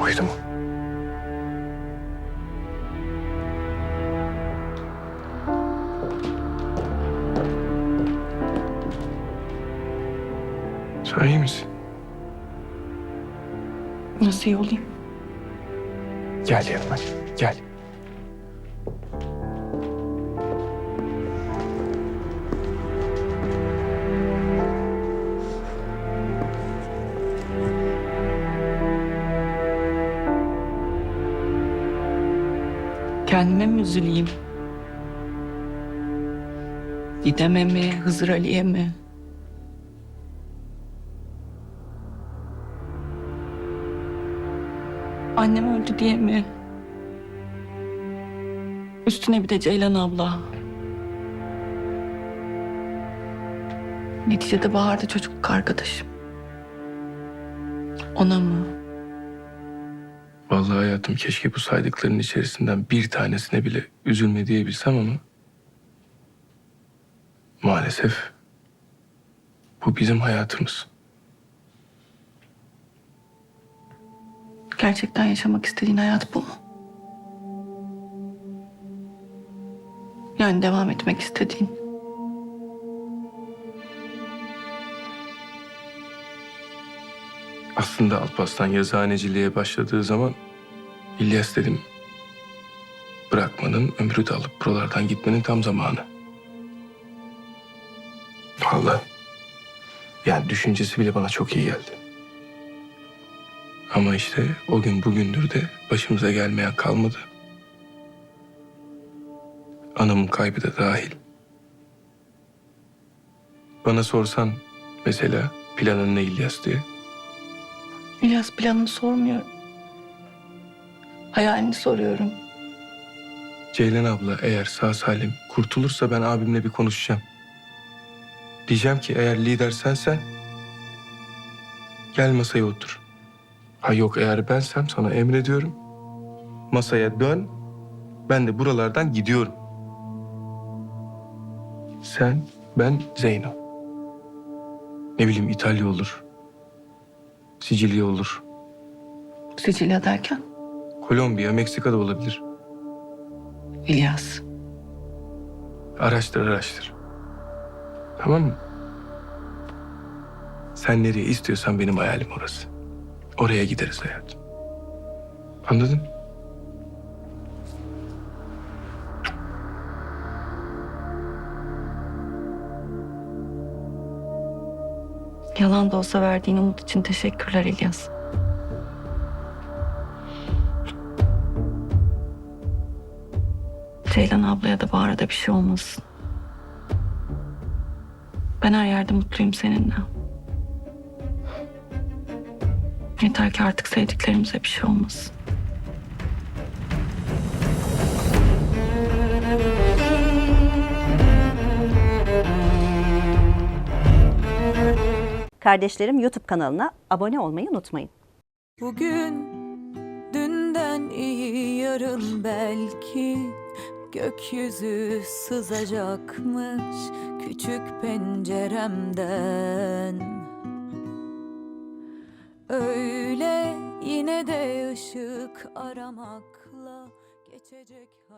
Buydu mu? Sen iyi misin? Nasıl iyi olayım? Gel yanıma. Gel. Kendime mi üzüleyim? Didem'e mi, Hızır Ali'ye mi? Annem öldü diye mi? Üstüne bir de Ceylan abla. Neticede Bahar'da çocukluk arkadaşım. Ona mı? Vallahi hayatım keşke bu saydıklarının içerisinden bir tanesine bile üzülme diyebilsem ama... Maalesef bu bizim hayatımız. Gerçekten yaşamak istediğin hayat bu mu? Yani devam etmek istediğin. Aslında Alparslan yazıhaneciliğe başladığı zaman İlyas dedim. Bırakmanın, ömrü de alıp buralardan gitmenin tam zamanı. Vallahi. Yani düşüncesi bile bana çok iyi geldi. Ama işte o gün bugündür de başımıza gelmeyen kalmadı. Anamın kaybı da dahil. Bana sorsan mesela planın ne İlyas diye. İlyas planını sormuyorum. Hayalini soruyorum. Ceylan abla eğer sağ salim kurtulursa ben abimle bir konuşacağım. Diyeceğim ki eğer lider sensen gel masaya otur. Ha yok eğer bensem sana emrediyorum. Masaya dön. Ben de buralardan gidiyorum. Sen, ben, Zeyno. Ne bileyim İtalya olur. Sicilya olur. Sicilya derken Kolombiya, Meksika'da olabilir. İlyas. Araştır araştır. Tamam mı? Sen nereye istiyorsan benim hayalim orası. Oraya gideriz hayatım. Anladın? Yalan da olsa verdiğin umut için teşekkürler İlyas. Ceylan ablaya da Bahar'a da bir şey olmasın. Ben her yerde mutluyum seninle. Yeter ki artık sevdiklerimize bir şey olmasın. Kardeşlerim YouTube kanalına abone olmayı unutmayın. Bugün dünden iyi yarın belki gökyüzü sızacakmış küçük penceremden. Öyle yine de ışık aramakla geçecek.